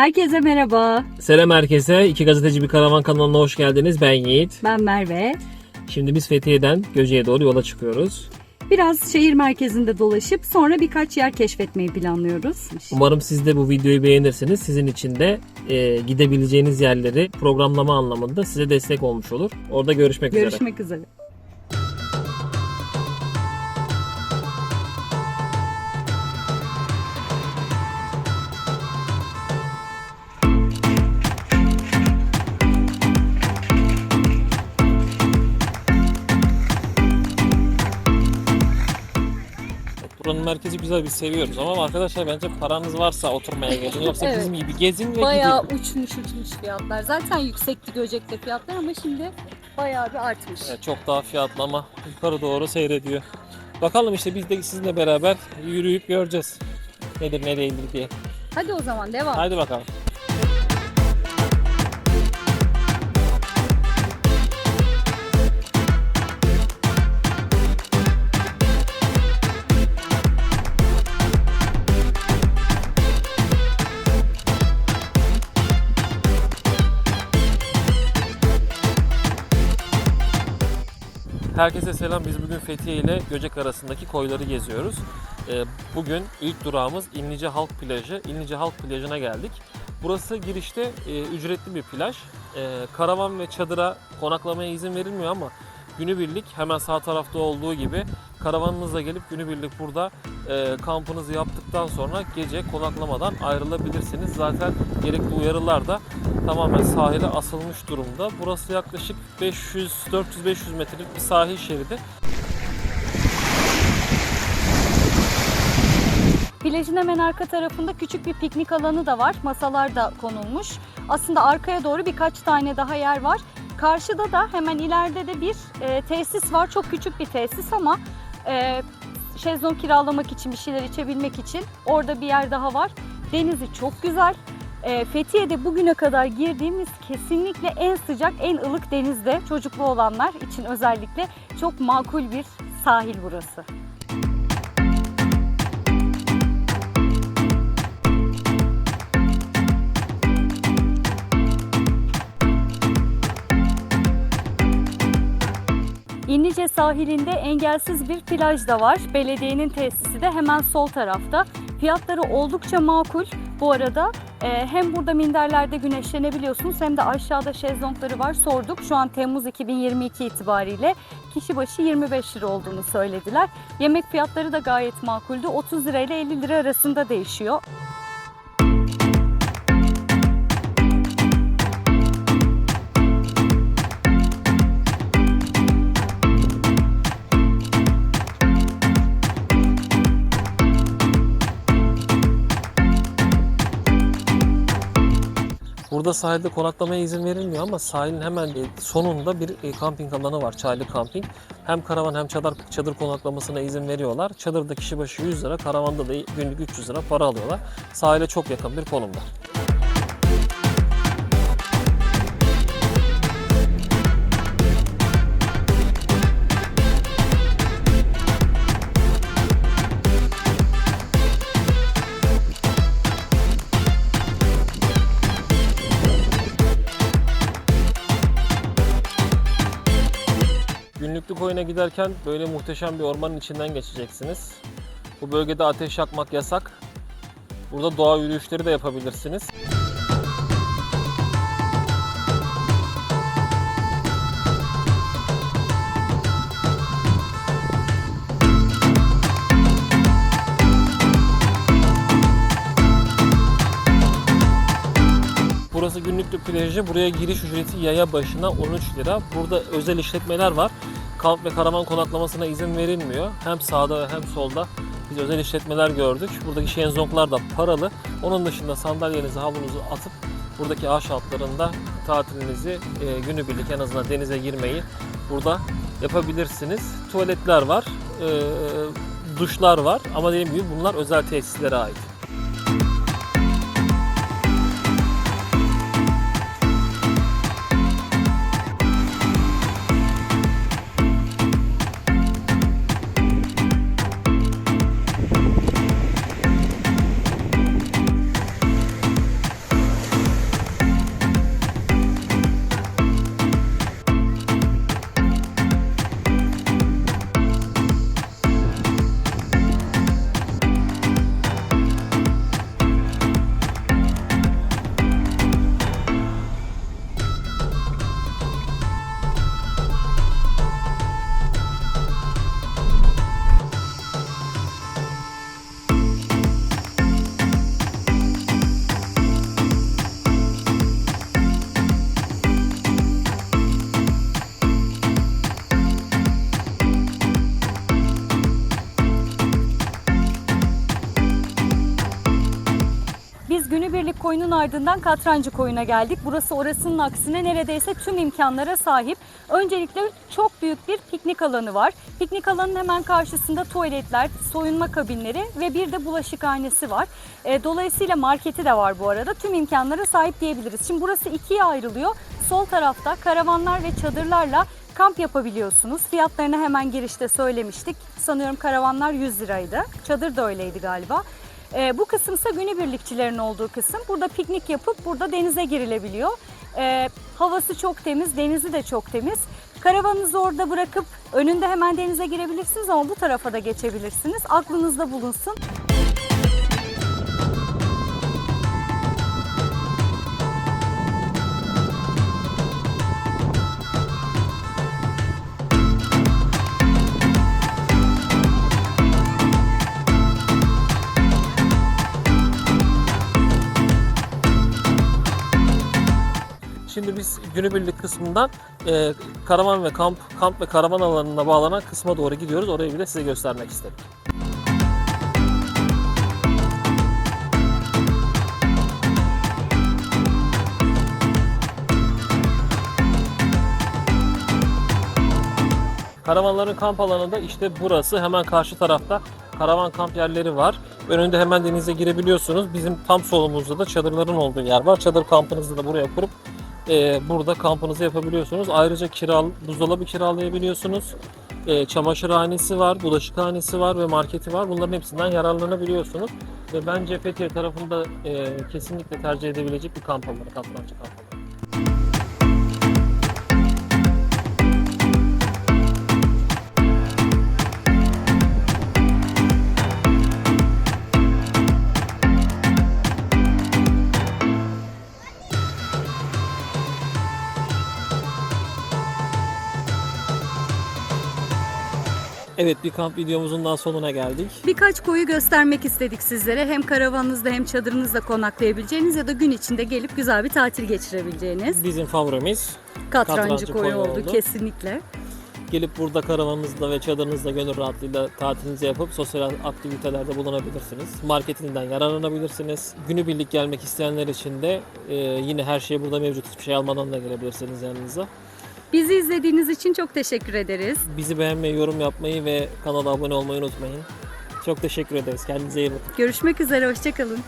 Herkese merhaba. Selam herkese. İki gazeteci bir karavan kanalına hoş geldiniz. Ben Yiğit. Ben Merve. Şimdi biz Fethiye'den Göce'ye doğru yola çıkıyoruz. Biraz şehir merkezinde dolaşıp sonra birkaç yer keşfetmeyi planlıyoruz. Umarım siz de bu videoyu beğenirsiniz. Sizin için de e, gidebileceğiniz yerleri programlama anlamında size destek olmuş olur. Orada görüşmek, üzere. Görüşmek üzere. Buranın merkezi güzel biz seviyoruz ama arkadaşlar bence paranız varsa oturmaya gelin. Yoksa Evet. bizim gibi gezin ve Bayağı gidin. uçmuş uçmuş fiyatlar. Zaten yüksekti Göcek'te fiyatlar ama şimdi bayağı bir artmış. Evet, çok daha fiyatlı ama yukarı doğru seyrediyor. Bakalım işte biz de sizinle beraber yürüyüp göreceğiz. Nedir ne değildir diye. Hadi o zaman devam. Haydi bakalım. Herkese selam. Biz bugün Fethiye ile Göcek arasındaki koyları geziyoruz. Ee, Bugün ilk durağımız İnlice Halk Plajı. İnlice Halk Plajı'na geldik. Burası girişte e, ücretli bir plaj. E, Karavan ve çadıra konaklamaya izin verilmiyor ama günübirlik hemen sağ tarafta olduğu gibi karavanınızla gelip günübirlik burada e, kampınızı yaptıktan sonra gece konaklamadan ayrılabilirsiniz. Zaten gerekli uyarılar da tamamen sahile asılmış durumda. Burası yaklaşık 500 400-500 metrelik bir sahil şeridi. Plajın hemen arka tarafında küçük bir piknik alanı da var. Masalar da konulmuş. Aslında arkaya doğru birkaç tane daha yer var. Karşıda da hemen ileride de bir e, tesis var. Çok küçük bir tesis ama e, şezlong kiralamak için, bir şeyler içebilmek için orada bir yer daha var. Denizi çok güzel. E, Fethiye'de bugüne kadar girdiğimiz kesinlikle en sıcak, en ılık denizde. Çocuklu olanlar için özellikle çok makul bir sahil burası. İnlice sahilinde engelsiz bir plaj da var. Belediyenin tesisi de hemen sol tarafta. Fiyatları oldukça makul. Bu arada e, hem burada minderlerde güneşlenebiliyorsunuz hem de aşağıda şezlongları var. Sorduk. Şu an Temmuz 2022 itibariyle kişi başı 25 lira olduğunu söylediler. Yemek fiyatları da gayet makuldü. 30 lira ile 50 lira arasında değişiyor. Burada sahilde konaklamaya izin verilmiyor ama sahilin hemen e, sonunda bir e, kamping alanı var. Çaylı kamping. Hem karavan hem çadır, çadır konaklamasına izin veriyorlar. Çadırda kişi başı 100 lira, karavanda da günlük 300 lira para alıyorlar. Sahile çok yakın bir konumda. Günlüklük oyuna giderken böyle muhteşem bir ormanın içinden geçeceksiniz. Bu bölgede ateş yakmak yasak. Burada doğa yürüyüşleri de yapabilirsiniz. Burası günlüklük plajı. Buraya giriş ücreti yaya başına 13 lira. Burada özel işletmeler var. Kamp ve karavan konaklamasına izin verilmiyor. Hem sağda hem solda biz özel işletmeler gördük. Buradaki şezlonglar da paralı. Onun dışında sandalyenizi, havlunuzu atıp buradaki ağaç altlarında tatilinizi e, günübirlik en azından denize girmeyi burada yapabilirsiniz. Tuvaletler var, e, duşlar var ama dediğim gibi bunlar özel tesislere ait. Koyunun ardından Katrancı koyuna geldik. Burası orasının aksine neredeyse tüm imkanlara sahip. Öncelikle çok büyük bir piknik alanı var. Piknik alanının hemen karşısında tuvaletler, soyunma kabinleri ve bir de bulaşıkhanesi var. E, dolayısıyla marketi de var bu arada. Tüm imkanlara sahip diyebiliriz. Şimdi burası ikiye ayrılıyor. Sol tarafta karavanlar ve çadırlarla kamp yapabiliyorsunuz. Fiyatlarını hemen girişte söylemiştik. Sanıyorum karavanlar 100 liraydı. Çadır da öyleydi galiba. Ee, bu kısımsa günübirlikçilerin olduğu kısım. Burada piknik yapıp burada denize girilebiliyor. Ee, havası çok temiz, denizi de çok temiz. Karavanınızı orada bırakıp önünde hemen denize girebilirsiniz ama bu tarafa da geçebilirsiniz. Aklınızda bulunsun. Biz günübirlik kısmından e, karavan ve kamp kamp ve karavan alanına bağlanan kısma doğru gidiyoruz. Orayı bir de size göstermek istedim. Karavanların kamp alanı da işte burası. Hemen karşı tarafta karavan kamp yerleri var. Önünde hemen denize girebiliyorsunuz. Bizim tam solumuzda da çadırların olduğu yer var. Çadır kampınızı da buraya kurup e, burada kampınızı yapabiliyorsunuz. Ayrıca kiral, buzdolabı kiralayabiliyorsunuz. E, çamaşırhanesi var, bulaşıkhanesi var ve marketi var. Bunların hepsinden yararlanabiliyorsunuz. Ve bence Fethiye tarafında e, kesinlikle tercih edebilecek bir kamp alanı, Kaplancı Evet bir kamp videomuzun daha sonuna geldik. Birkaç koyu göstermek istedik sizlere. Hem karavanınızda hem çadırınızda konaklayabileceğiniz ya da gün içinde gelip güzel bir tatil geçirebileceğiniz. Bizim favorimiz Katrancı, Katrancı koyu koyu oldu, oldu. kesinlikle. gelip burada karavanınızda ve çadırınızda gönül rahatlığıyla tatilinizi yapıp sosyal aktivitelerde bulunabilirsiniz. Marketinden yararlanabilirsiniz. Günübirlik gelmek isteyenler için de e, yine her şey burada mevcut. Hiçbir şey almadan da gelebilirsiniz yanınıza. Bizi izlediğiniz için çok teşekkür ederiz. Bizi beğenmeyi, yorum yapmayı ve kanala abone olmayı unutmayın. Çok teşekkür ederiz. Kendinize iyi bakın. Görüşmek üzere, hoşçakalın.